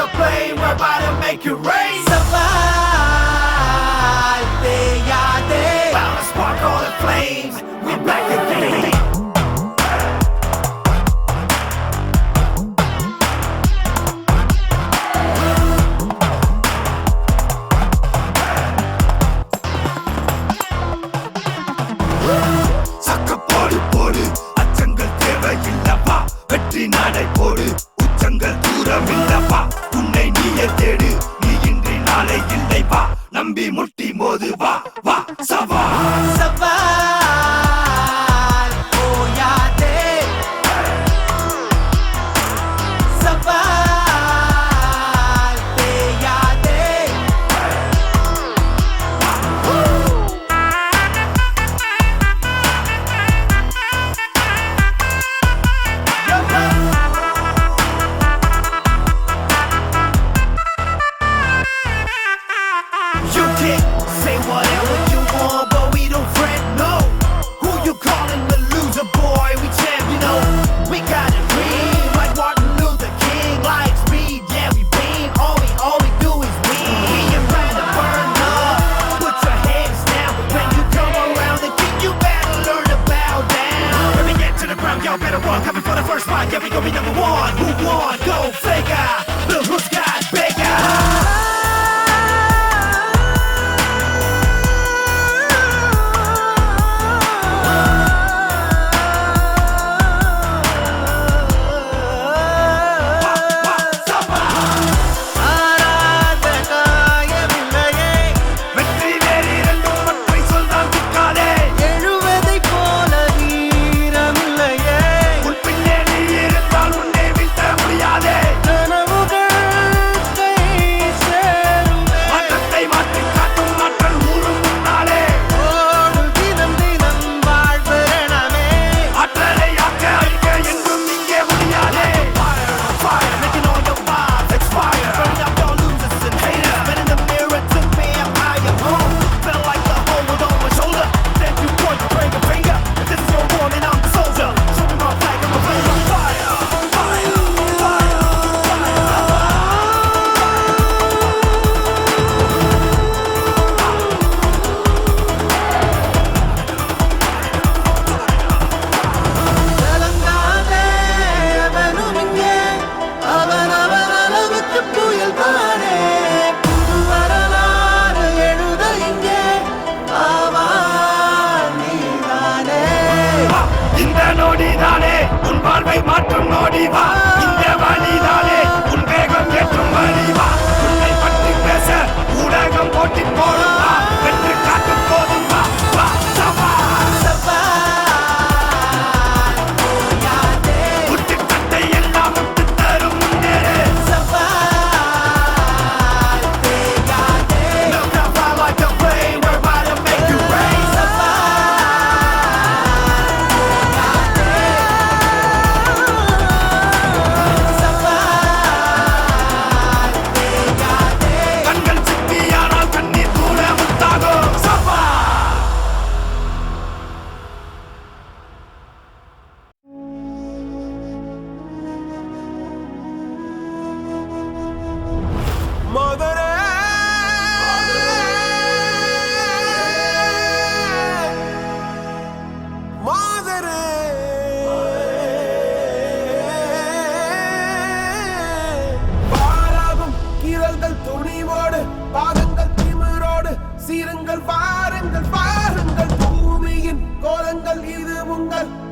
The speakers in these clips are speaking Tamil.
to play, we're about to make you rain.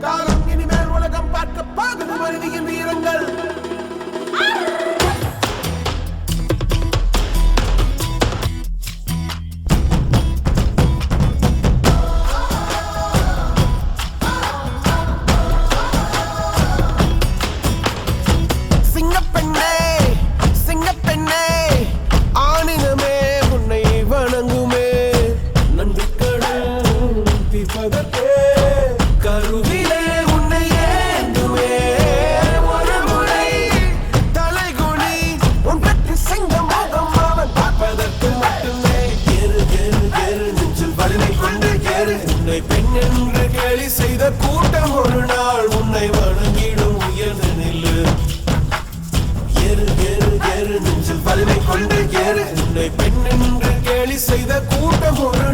காலம் இனிமேல் உலகம் பார்க்க பார்க்க மருவியின் வீரங்கள் உன்னை பெண் என்று கேலி செய்த கூட்டம் ஒரு நாள் உன்னை வணங்கிடும் உயர்ந்து நில்லு. எரு எரு எரு நெஞ்சில் வலிமை கொண்டு எரு உன்னை பெண் என்று கேலி செய்த கூட்டம் ஒரு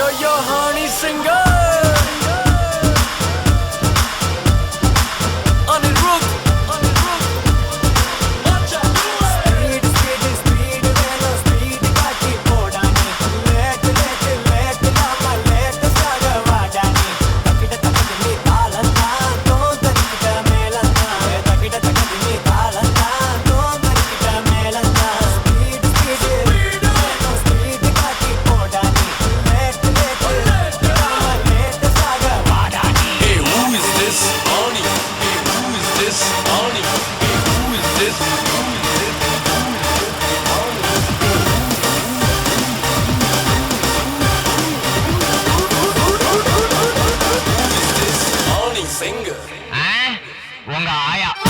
Yo, yo, honey, singer. 哎我干啥呀？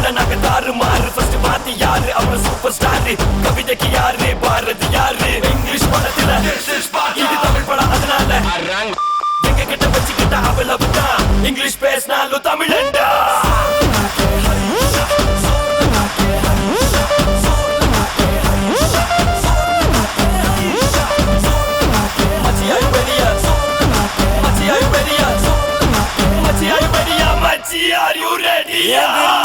ஊருக்குள்ள நாங்க தாறு மாறு. ஃபர்ஸ்ட் பாத்தி யாரு? அவர் சூப்பர் ஸ்டார் கவிதைக்கு யாரு? பாரதி யாரு? இங்கிலீஷ் படத்துல. இது தமிழ் படம் அதனால. எங்க கிட்ட வச்சுக்கிட்ட அவ்வளவு தான் இங்கிலீஷ் பேசினாலும் தமிழண்டா மச்சியாய் பெரியா. மச்சியாய் Yeah.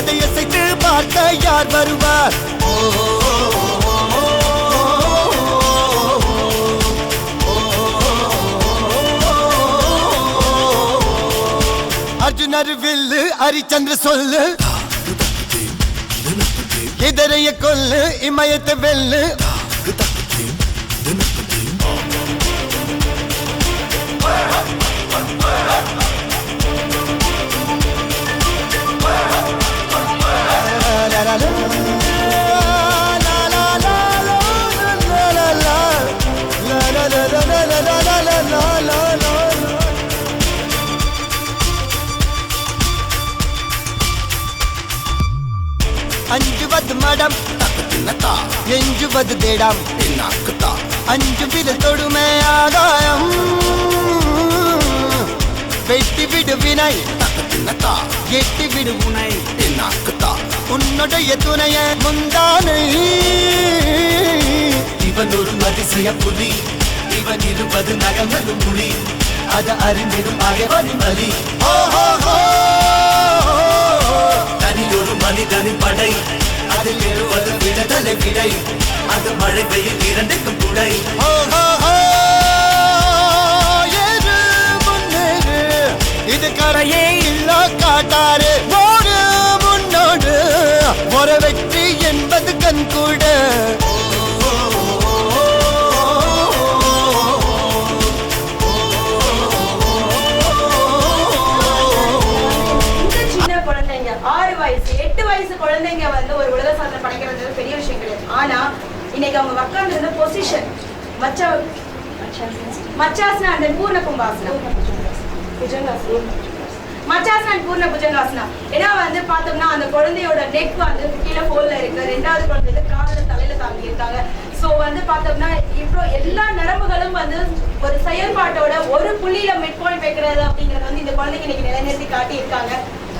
அதை அசைத்து பார்க்க யார் வருவார்? அர்ஜுனர் வில்லு ஹரிச்சந்திர சொல்லு. இதரைய கொல்லு இமயத்தை வெல்லு. அஞ்சுவது மடம். எஞ்சுவது தேடம். அஞ்சு வித தொடுமை ஆதாயம் வெட்டி விடு வினை. எட்டி விடு உனை. உன்னுடைய துணைய முந்தானை. இவன் ஒரு அதிசய புலி. இவன் இருப்பது நகங்களும் புலி. அத அறிந்திடும் அகவனி மலி தனி ஒரு மனிதனின் படை. அதில் எழுவது விடுதலை விடை. அது மழை பெய்யும் இரண்டுக்கும் புடை ஏறு இது கரையே இல்ல காட்டார் ஆனா இன்னைக்கு அவங்க உட்கார்ந்து இருந்த பொசிஷன் மச்சா மச்சாசனா அந்த பூர்ண கும்பாசனா புஜங்காசனம் அண்ட் பூர்ண புஜங்காசனா ஏன்னா வந்து பார்த்தோம்னா அந்த குழந்தையோட நெக் வந்து கீழே போல இருக்கு. ரெண்டாவது குழந்தை காலில் தலையில தாங்கி இருக்காங்க ஸோ வந்து பார்த்தோம்னா இப்போ எல்லா நரம்புகளும் வந்து ஒரு செயல்பாட்டோட ஒரு புள்ளியில மிட் பாயிண்ட் வைக்கிறது அப்படிங்கறது வந்து இந்த குழந்தைக்கு இன்னைக்கு நிலைநிறுத்தி காட்டியிருக்காங்க.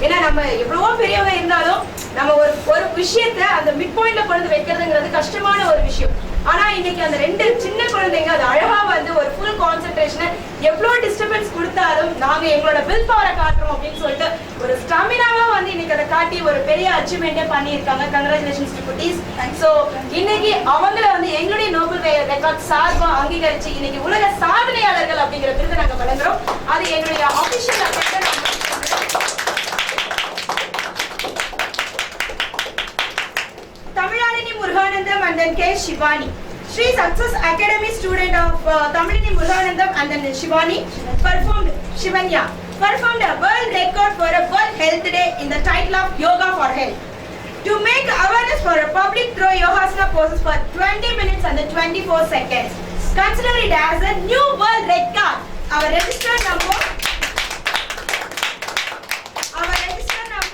ஏன்னா நம்ம எவ்வளவோ பெரியவங்க இருந்தாலும் நம்ம ஒரு ஒரு விஷயத்த அந்த மிட் பாயிண்ட்ல கொண்டு வைக்கிறதுங்கிறது கஷ்டமான ஒரு விஷயம். ஆனா இன்னைக்கு அந்த ரெண்டு சின்ன குழந்தைங்க அது அழகா வந்து ஒரு ஃபுல் கான்சென்ட்ரேஷனை எவ்வளவு டிஸ்டர்பன்ஸ் கொடுத்தாலும் நாங்க எங்களோட வில் பவரை காட்டுறோம் அப்படின்னு சொல்லிட்டு ஒரு ஸ்டாமினாவா வந்து இன்னைக்கு அதை காட்டி ஒரு பெரிய அச்சீவ்மெண்ட்டே பண்ணியிருக்காங்க. கங்க்ராச்சுலேஷன்ஸ் டு குட்டீஸ் ஸோ இன்னைக்கு அவங்கள வந்து எங்களுடைய நோபல் ரெக்கார்ட் சார்பா அங்கீகரிச்சு இன்னைக்கு உலக சாதனையாளர்கள் அப்படிங்கிற விருதை நாங்க வழங்குறோம். அது எங்களுடைய official Muruganandam and then K. Shivani. She Success Academy student of uh, Tamilanini Muruganandam and then Shivani performed Shivanya performed a world record for a World Health Day in the title of Yoga for Health. To make awareness for a public throw Yogasana poses for 20 minutes and then 24 seconds. Consider it as a new world record. Our registered number our register number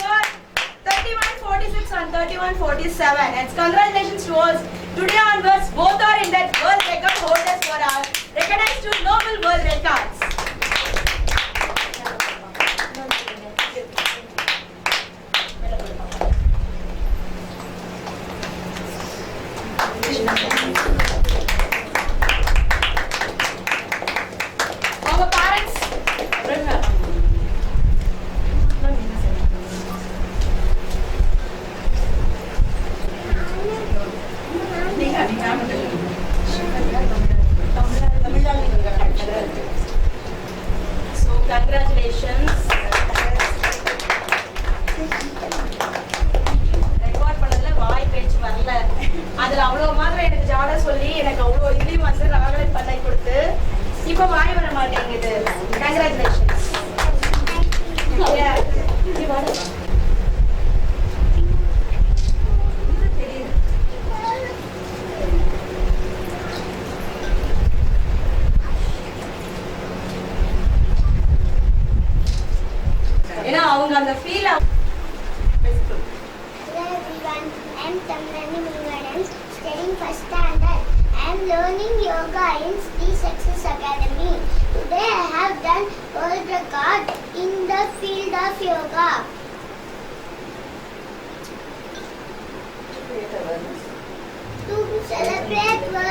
3146 and 3147. And congratulations to us. Today onwards, both are in that world record holders for our recognized to Nobel World Records.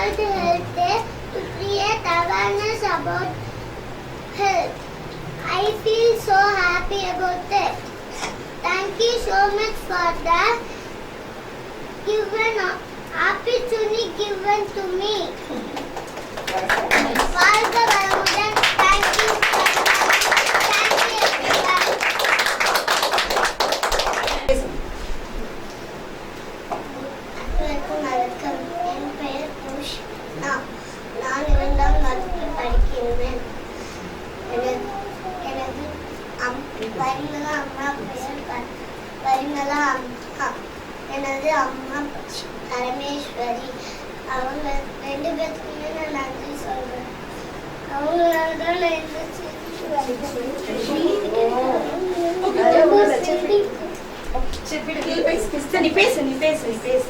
World Health Day, to create awareness about health. I feel so happy about it. Thank you so much for the given opportunity given to me. நீ பேசு நீ பேசு நீ பேசு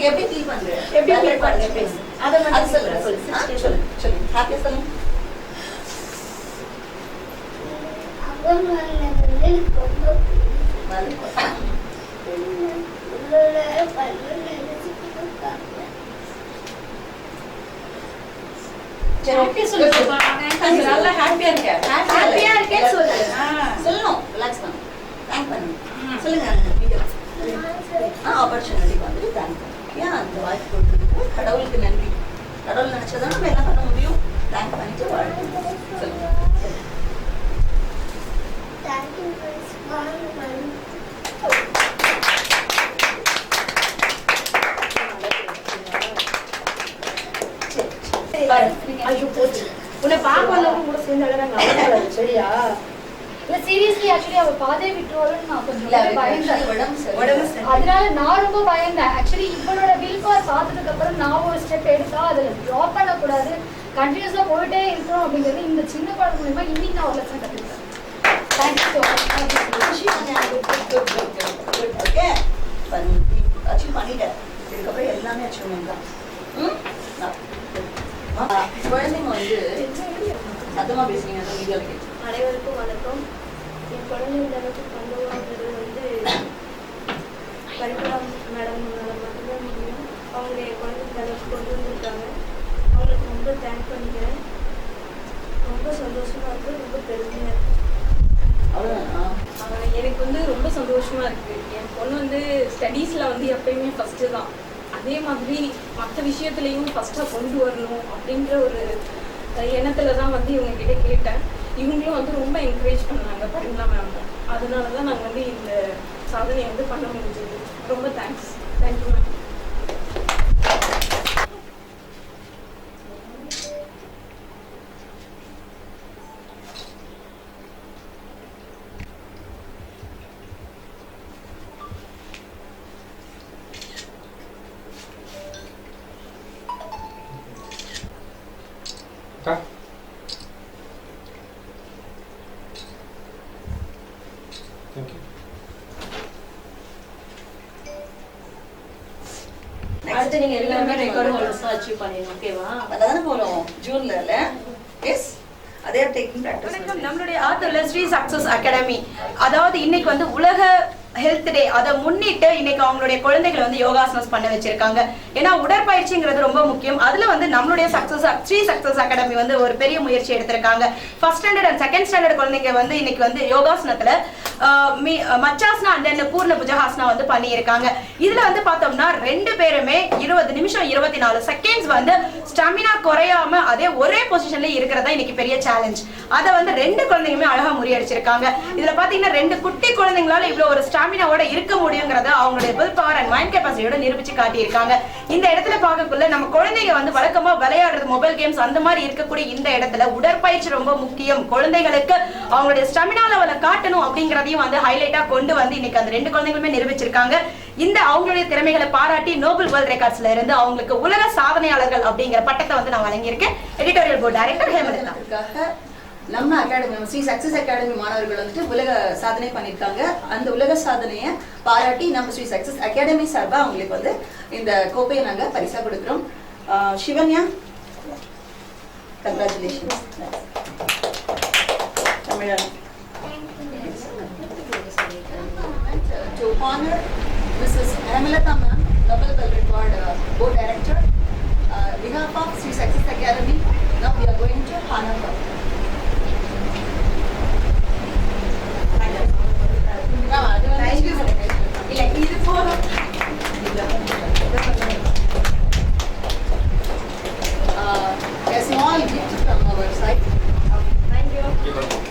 எப்படி ஃபீல் பண்ற எப்படி feel பண்ற? பேசு. அதை மட்டும் சொல்லு சொல்லு. சொல்லு சொல்லு ஹாப்பியா சொல்லு ரொம்ப வணக்கம். உள்ளூர பண்ணு நினைச்சிட்டு இருக்காங்க சரி ஓகே சொல்லு சொல்லு. நல்லா ஹாப்பியா இருக்க ஹாப்பியா இருக்கேன்னு சொல்லு. ஆ. சொல்லணும். ரிலாக்ஸ் பண்ணு. தேங்க் பண்ணு. சொல்லுங்க வீடியோ ஆ ஆப்பர்ச்சுனிட்டி வந்துட்டு தேங்க் பண்ணு. ஏன் அந்த வாய்ப்பு கொடுத்ததுக்கு கடவுளுக்கு நன்றி. கடவுள் நினைச்சதான் நம்ம என்ன பண்ண முடியும்? தேங்க் பண்ணிட்டு வாழ்க்கை சொல்லுங்க தேங்க்யூ மேம் ஐயோ போச்சு. உன்னை வந்தவங்க கூட சேர்ந்து அழகாங்க சரியா? இல்ல சீரியஸ்லி ஆக்சுவலி அவ பாதையை விட்டுருவாளுன்னு நான் கொஞ்சம் பயந்தேன். உடம்பு அதனால நான் ரொம்ப பயந்தேன். ஆக்சுவலி இவளோட வில் பார் பார்த்ததுக்கு அப்புறம் நான் ஒரு ஸ்டெப் எடுத்தா அதுல ட்ராப் பண்ணக்கூடாது கண்டினியூஸாக போயிட்டே இருக்கணும் அப்படிங்கிறது இந்த சின்ன குழந்தை மூலியமா இன்னைக்கு நான் ஒரு லட்சம் கற்றுக்கிட்டேன் thank you so much okay achieve பண்ணிட்டேன். இதுக்கப்புறம் எல்லாமே அச்சீவ்மெண்ட் தான். ம்? குழந்தைங்க வந்து சத்தமாக பேசுறீங்க அனைவருக்கும் வணக்கம். என் குழந்தை இந்த அளவுக்கு கொண்டு வந்தது வந்து பரிபுரா மேடம் மட்டும்தான் முடியும். அவங்க என் குழந்தை இந்த அளவுக்கு கொண்டு வந்திருக்காங்க. அவங்களுக்கு ரொம்ப தேங்க் பண்ணிக்கிறேன். ரொம்ப சந்தோஷமா இருக்கு ரொம்ப பெருமையாக இருக்கு. அவ்வளோதானா ஆஹ் எனக்கு வந்து ரொம்ப சந்தோஷமா இருக்கு. என் பொண்ணு வந்து ஸ்டடீஸ்ல வந்து எப்பயுமே ஃபர்ஸ்ட் தான். அதே மாதிரி மற்ற விஷயத்துலையும் ஃபஸ்ட்டாக கொண்டு வரணும் அப்படின்ற ஒரு எண்ணத்துல தான் வந்து இவங்க கிட்ட கேட்டேன். இவங்களும் வந்து ரொம்ப என்கரேஜ் பண்ணாங்க. பரிமளா மேம் அதனால தான் நாங்கள் வந்து இந்த சாதனையை வந்து பண்ண முடிஞ்சது. ரொம்ப தேங்க்ஸ் தேங்க்யூ மேம் அடுத்து நீங்க எல்லாமே ரெக்கார்டு ஹோல்டர்ஸ் அச்சீவ் பண்ணிடணும் ஓகேவா அதானே போறோம் ஜூன்ல இல்ல? எஸ் அதே டேக்கிங் ப்ராக்டிஸ் நம்மளுடைய ஆத்தூர்ல ஸ்ரீ சக்சஸ் அகாடமி அதாவது இன்னைக்கு வந்து உலக ஹெல்த் டே அதை முன்னிட்டு இன்னைக்கு அவங்களுடைய குழந்தைகளை வந்து யோகாசனஸ் பண்ண வச்சிருக்காங்க. ஏன்னா உடற்பயிற்சிங்கிறது ரொம்ப முக்கியம். அதுல வந்து நம்மளுடைய சக்சஸ் ஸ்ரீ சக்சஸ் அகாடமி வந்து ஒரு பெரிய முயற்சி எடுத்திருக்காங்க. First standard and second standard குழந்தைங்க வந்து இன்னைக்கு வந்து யோகாசனத்துல மச்சாசனா அண்ட் தென் பூர்ண புஜகாசனா வந்து பண்ணியிருக்காங்க. இதுல வந்து பார்த்தோம்னா ரெண்டு பேருமே இருபது நிமிஷம் இருபத்தி நாலு செகண்ட்ஸ் வந்து ஸ்டாமினா குறையாம அதே ஒரே பொசிஷன்ல இருக்கிறதா இன்னைக்கு பெரிய சேலஞ்ச் அதை வந்து ரெண்டு குழந்தைங்களுமே அழகா முறியடிச்சிருக்காங்க. இதுல பாத்தீங்கன்னா ரெண்டு குட்டி குழந்தைங்களால இவ்வளவு ஒரு ஸ்டாமினாவோட இருக்க முடியுங்கிறத அவங்களுடைய வில் பவர் அண்ட் மைண்ட் கெப்பாசிட்டியோட நிரூபிச்சு காட்டியிருக்காங்க. இந்த இடத்துல பார்க்கக்குள்ள நம்ம குழந்தைங்க வந்து வழக்கமா விளையாடுறது மொபைல் கேம்ஸ் அந்த மாதிரி இருக்கக்கூடிய இந்த இடத்துல உடற்பயிற்சி ரொம்ப முக்கியம். குழந்தைகளுக்கு அவங்களுடைய ஸ்டாமினா லெவலை காட்டணும் அப்படிங்கிறதையும் வந்து ஹைலைட்டா கொண்டு வந்து இன்னைக்கு அந்த ரெண்டு குழந்தைங்களுமே நிரூபிச்சிருக்காங்க. இந்த அவங்களுடைய திறமைகளை பாராட்டி நோபல் வேர்ல்ட் ரெக்கார்ட்ஸ்ல இருந்து அவங்களுக்கு உலக சாதனையாளர்கள் அப்படிங்கிற பட்டத்தை வந்து நான் வழங்கியிருக்கேன். எடிட்டோரியல் போர்டு டைரக்டர் ஹேமலதா நம்ம அகாடமி ஸ்ரீ சக்சஸ் அகாடமி மாணவர்கள் வந்துட்டு உலக சாதனை பண்ணியிருக்காங்க. அந்த உலக சாதனையை பாராட்டி நம்ம ஸ்ரீ சக்சஸ் அகாடமி சார்பா அவங்களுக்கு வந்து இந்த கோப்பையை நாங்கள் பரிசா கொடுக்குறோம். சிவன்யா கங்க்ராச்சுலேஷன்ஸ் தமிழன். To honor Mrs. Hemalata ma'am, Nobel Bell Reward uh, Board Director, behalf of Sri Success Academy, now we are going to Hanover. Thank you. Thank you. Uh, a small gift from our side. Thank you.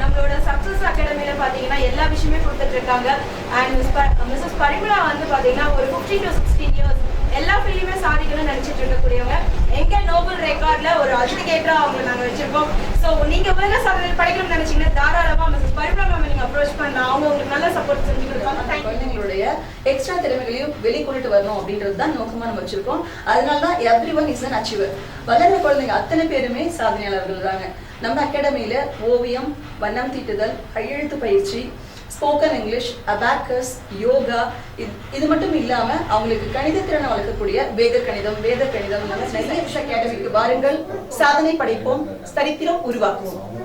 நம்மளோட சக்சஸ் அகாடமியில பாத்தீங்கன்னா எல்லா விஷயமே கொடுத்துட்டு இருக்காங்க அண்ட் மிஸ் மிஸ்ஸஸ் பரிமளா வந்து பாத்தீங்கன்னா ஒரு 15 டு சிக்ஸ்டீன் இயர்ஸ் எல்லா ஃபீல்டுமே சாதிக்கணும்னு நினைச்சிட்டு இருக்கக்கூடியவங்க எங்க நோபல் ரெக்கார்ட்ல ஒரு அட்வொகேட்டா அவங்களை நாங்க வச்சிருக்கோம். சோ நீங்க உலக சாதனை படிக்கணும்னு நினைச்சீங்கன்னா தாராளமா மிஸ்ஸஸ் பரிபுரம் மேம் நீங்க அப்ரோச் பண்ணலாம். அவங்க உங்களுக்கு நல்ல சப்போர்ட் செஞ்சு கொடுப்பாங்க. குழந்தைங்களுடைய எக்ஸ்ட்ரா திறமைகளையும் வெளிக்கொண்டுட்டு வரணும் அப்படின்றது தான் நோக்கமா நம்ம வச்சிருக்கோம். அதனால தான் everyone is an achiever வளர்ந்த குழந்தைங்க அத்தனை பேருமே சாதனையாளர்கள் தாங்க. நம்ம அகாடமியில ஓவியம் வண்ணம் தீட்டுதல் கையெழுத்து பயிற்சி ஸ்போக்கன் இங்கிலீஷ் அபாக்கஸ் யோகா இது இது மட்டும் இல்லாம அவங்களுக்கு கணித திறனை வளர்க்கக்கூடிய வேத கணிதம் வேத கணிதம் நிறைய அகாடமிக்கு வாருங்கள். சாதனை படைப்போம் சரித்திரம் உருவாக்குவோம்.